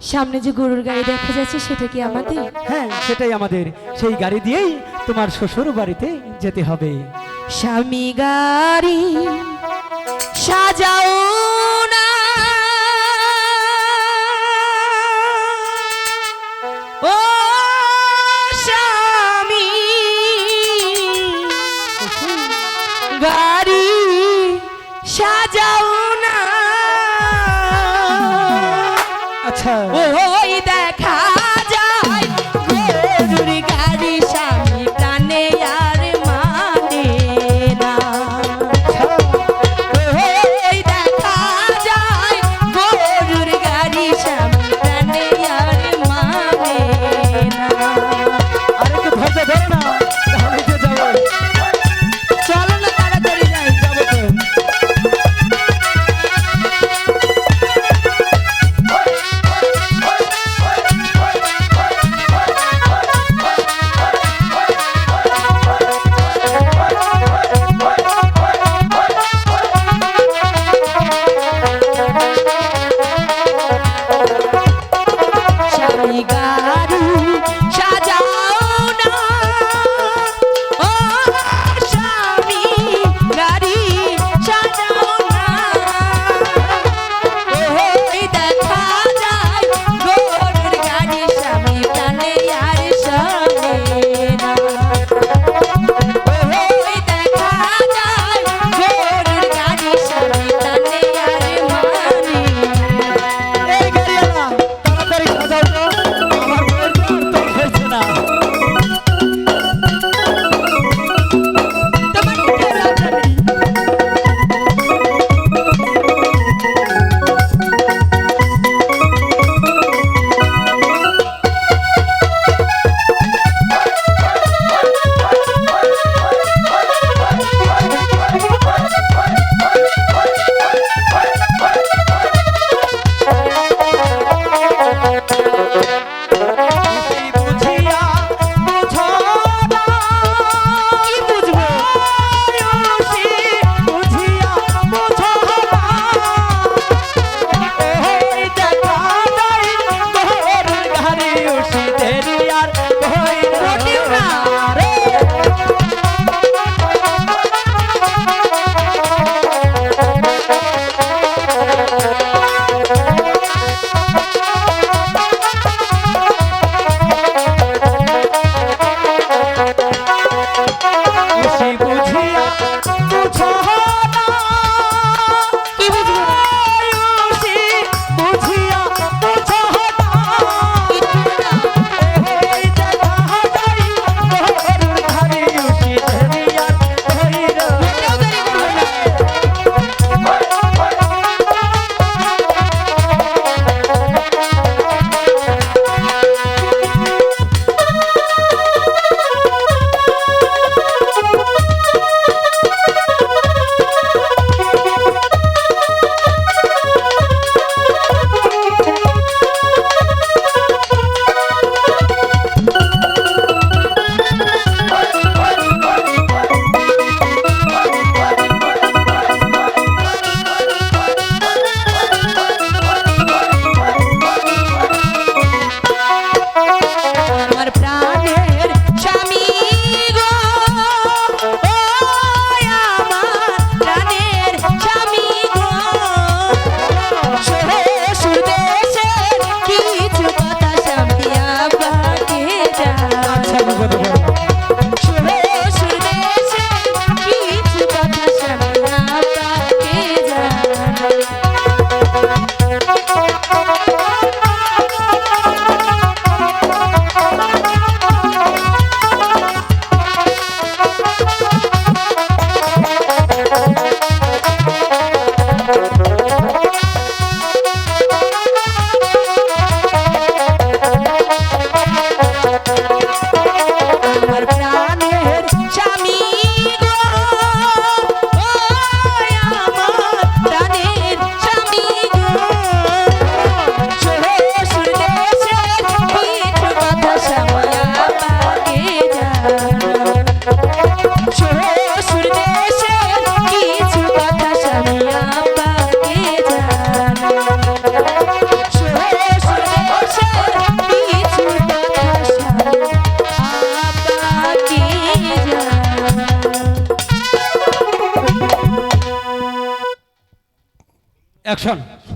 সামনে যে গরুর গাড়ি দেখা যাচ্ছে সেটা কি আমাদের? হ্যাঁ সেটাই আমাদের। সেই গাড়ি দিয়েই তোমার শ্বশুর বাড়িতে যেতে হবে। স্বামী গাড়ি সাজাও না। ও স্বামী। গাড়ি সাজাও না অ্যাকশন।